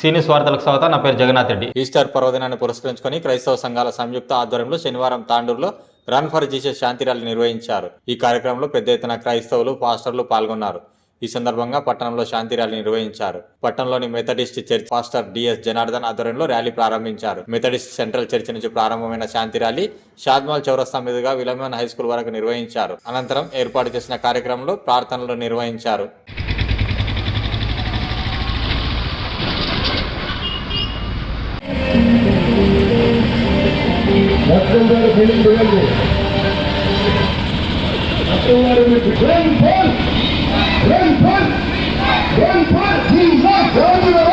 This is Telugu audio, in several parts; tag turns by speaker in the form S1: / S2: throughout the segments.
S1: సీనియస్ వార్తలకు స్వాగతం నా పేరు జగన్నాథ్ రెడ్డి.
S2: ఈస్టర్ పర్వదినాన్ని పురస్కరించుకొని క్రైస్తవ సంఘాల సంయుక్త ఆధ్వర్యంలో శనివారం తాండూరులో రన్ ఫర్ జీసస్ శాంతి ర్యాలీ నిర్వహించారు. ఈ కార్యక్రమంలో పెద్ద ఎత్తున క్రైస్తవులు పాస్టర్లు పాల్గొన్నారు. ఈ సందర్భంగా పట్టణంలో శాంతి ర్యాలీ నిర్వహించారు. పట్టణంలోని Methodist church pastor DS Janardhan ఆధ్వర్యంలో ర్యాలీ ప్రారంభించారు. మెథడిస్ట్ సెంట్రల్ చర్చ్ నుంచి ప్రారంభమైన శాంతి ర్యాలీ షాద్మాల్ చౌరస్తా మీదుగా విలమన్ హై స్కూల్ వరకు నిర్వహించారు. అనంతరం ఏర్పాటు చేసిన కార్యక్రమంలో ప్రార్థనలు నిర్వహించారు.
S3: మొత్తం గారు ఫీలింగ్ చూడండి మొత్తం గారు మీకు
S4: run for run for run for Jesus రాజుల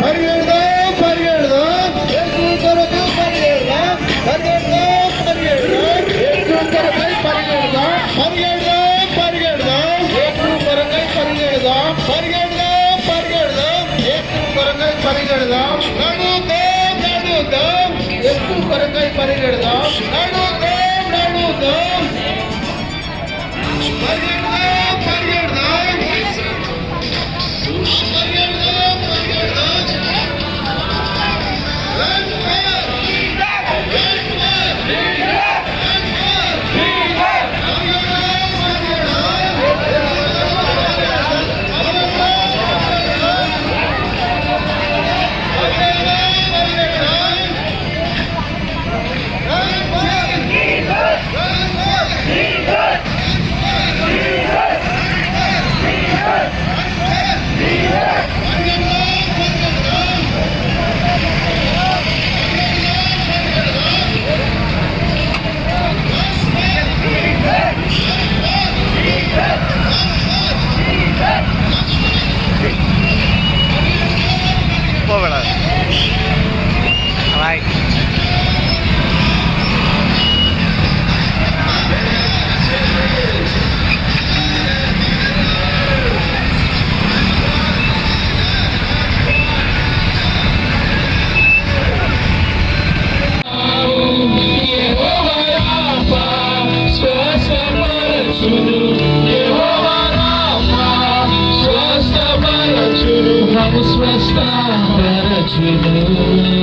S4: పరిగెడదాం పరిగెడదాం యేసు కొరకు పరిగెడదాం పరిగెడదాం పరిగెడదాం
S5: ఆరాధనా స్తుతి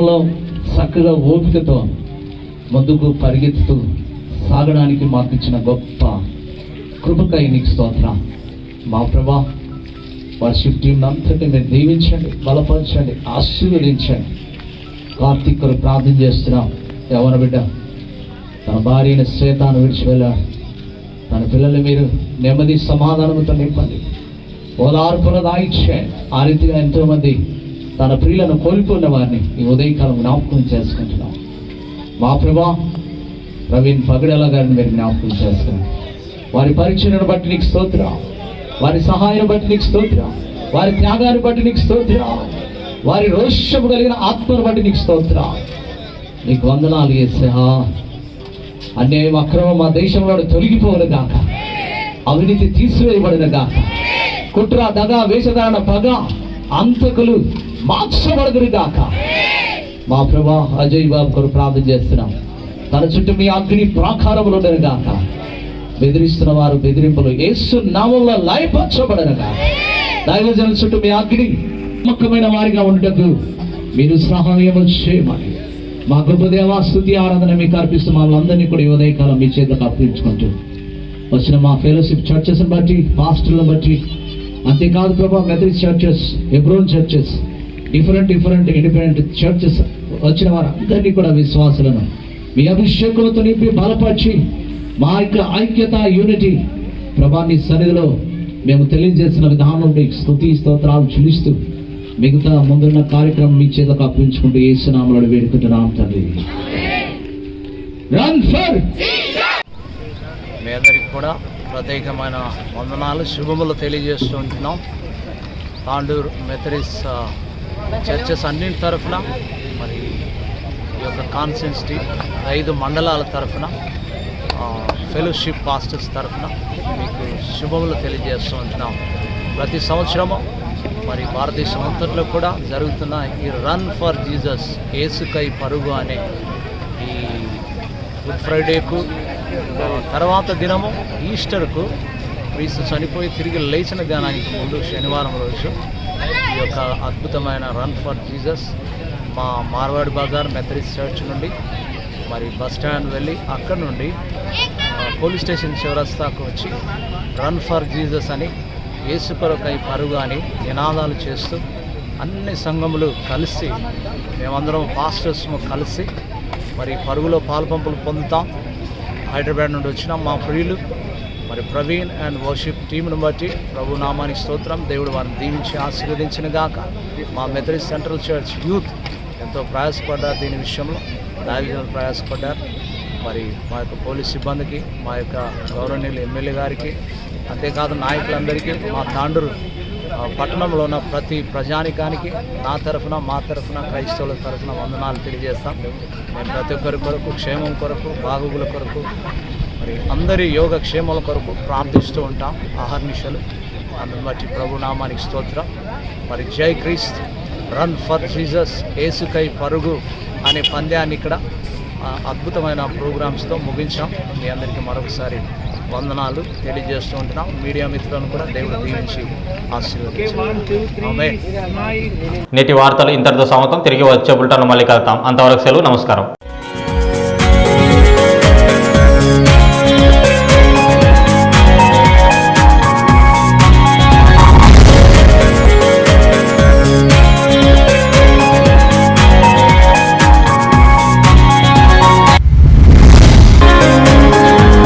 S3: ఆరాధించు
S6: చక్కగా ఓపికతో ముందుకు పరిగెత్తుతూ సాగడానికి మాకు ఇచ్చిన గొప్ప కృపకై నీకు స్తోత్ర. మా ప్రభా వర్షిప్ టీం అంతటి మీరు దీవించండి బలపరచండి ఆశీర్వదించండి. కార్తీక్ ప్రార్థన చేస్తున్నాం. ఎవరి బిడ్డ? తన భార్యను శ్వేతాను విడిచి వెళ్ళాడు. తన పిల్లల్ని మీరు నెమ్మది సమాధానంతో నింపండి. ఓదార్పుల దాయిచ్చే ఆ రీతిగా ఎంతోమంది తన ప్రియులను కోల్పోయిన వారిని ఈ ఉదయకాలం జ్ఞాపకం చేసుకుంటున్నాం. మా ప్రభా ప్రవీణ్ పగడల గారిని మీరు జ్ఞాపకం చేసుకున్నాం వారి పరీక్షలను బట్టి నీకు స్తోత్ర. వారి సహాయం బట్టి నీకు స్తోత్ర. వారి త్యాగాన్ని బట్టి నీకు స్తోత్ర. వారి రోషము కలిగిన ఆత్మను బట్టి నీకు స్తోత్ర. నీకు వందనాలు ఏసహా అన్యాయం అక్రమం మా దేశంలో తొలగిపోవును గాక. అవినీతి తీసివేయబడిన గాక. కుట్ర దగ వేషధారణ పగ అంతకులు మార్చబడదురు గాక మా ప్రభా అజయ్ బాబు కొరకు ప్రార్థన చేస్తున్నాం. తన చుట్టూ మీ అగ్ని ప్రాకారములు ఉండను గాక బెదిరిస్తున్న వారు బెదిరింపులు ఏసు నామంలో లయపరచబడనగా దైవజనుల చుట్టూ మీ అగ్ని నమ్మకమైన వారిగా ఉండటకు మీరు సహాయము చేయమని. మా గొప్ప స్థుతి ఆరాధన మీకు అర్పిస్తూ మమ్మల్ని కూడా ఈ ఉదయకాలం మీ చేతులకు అర్పించుకుంటూ వచ్చిన మా ఫెలోషిప్ చర్చెస్ని బట్టి పాస్టర్లను బట్టి అంతేకాదు ప్రభా Methodist churches Hebron churches different different independent churches వచ్చిన వారందరినీ కూడా విశ్వాసులను మీ అభిషేకులతో నింపి బలపరిచి మా యొక్క ఐక్యత యూనిటీ ప్రభాని సన్నిధిలో మేము తెలియజేసిన విధానం మీకు స్తుతి స్తోత్రాలు చెల్లిస్తూ మిగతా ముందున్న కార్యక్రమం మీ చేతకు అప్పించుకుంటూ ఏసునామలు వేడుకుంటున్నాం తండ్రి. రన్ ఫర్
S7: మీ అందరికి కూడా ప్రత్యేకమైన వందనాలు శుభములు తెలియజేస్తూ ఉంటున్నాం. తాండూరు మెథరిస్ చర్చెస్ అన్నింటి తరఫున మరి ఈ యొక్క కాన్సెన్సిటీ ఐదు మండలాల తరఫున ఫెలోషిప్ పాస్టర్స్ తరఫున మీకు శుభములు తెలియజేస్తూ ఉంటున్నాం. ప్రతి సంవత్సరము మరి భారతదేశం అంతట్లో కూడా జరుగుతున్న ఈ రన్ ఫర్ జీజస్ ఏసుకై పరుగు అనే ఈ గుడ్ ఫ్రైడేకు తర్వాత దినము ఈస్టర్కు క్రీస్తు చనిపోయి తిరిగి లేచిన దినానికి ముందు శనివారం రోజు ఈ యొక్క అద్భుతమైన రన్ ఫర్ జీసస్ మా మార్వాడి బజార్ మెథరిస్ చర్చ్ నుండి మరి బస్ స్టాండ్ వెళ్ళి అక్కడ నుండి పోలీస్ స్టేషన్ చివరస్తాకు వచ్చి రన్ ఫర్ జీసస్ అని యేసు కొరకై పరుగు అని నినాదాలు చేస్తూ అన్ని సంఘములు కలిసి మేమందరం పాస్టర్స్ కలిసి మరి పరుగులో పాల్పంపులు పొందుతాం. హైదరాబాద్ నుండి వచ్చిన మా ప్రియులు మరి ప్రవీణ్ అండ్ వర్షిప్ టీంను బట్టి ప్రభు నామానికి స్తోత్రం. దేవుడు వారిని దీవించి ఆశీర్వదించిన గాక. మా మెథడిస్ట్ సెంట్రల్ చర్చ్ యూత్ ఎంతో ప్రయాసపడ్డారు దీని విషయంలో. నాయకులు ప్రయాసపడ్డారు. మరి మా యొక్క పోలీస్ సిబ్బందికి మా యొక్క గౌరవనీయులు ఎమ్మెల్యే గారికి అంతేకాదు నాయకులందరికీ మా తాండూరు పట్టణంలో ఉన్న ప్రతి ప్రజానికానికి నా తరఫున మా తరఫున క్రైస్తవుల తరఫున వందనాలు తెలియజేస్తాం. మేము ప్రతి ఒక్కరి కొరకు క్షేమం కొరకు బాగుగుల కొరకు అందరి యోగ క్షేమాల కొరకు ప్రార్థిస్తూ ఉంటాం. అహర్నిశలు అందుని బట్టి ప్రభు నామానికి స్తోత్రం. మరి జై క్రీస్త్. రన్ ఫర్ జీసస్ ఏసుకై పరుగు అనే పంద్యాన్ని ఇక్కడ అద్భుతమైన ప్రోగ్రామ్స్తో ముగించాం. మీ అందరికీ మరొకసారి వందనాలు తెలియజేస్తూ ఉంటున్నాం. మీడియా మిత్రులను కూడా దేవుడు దీవించి ఆశీర్వదించారు ఆమేన్.
S1: నేటి వార్తలు ఇంతటితో సమాప్తం. తిరిగి వచ్చే బులెటిన్ మళ్ళీ కలుద్దాం. అంతవరకు సెలవు. నమస్కారం.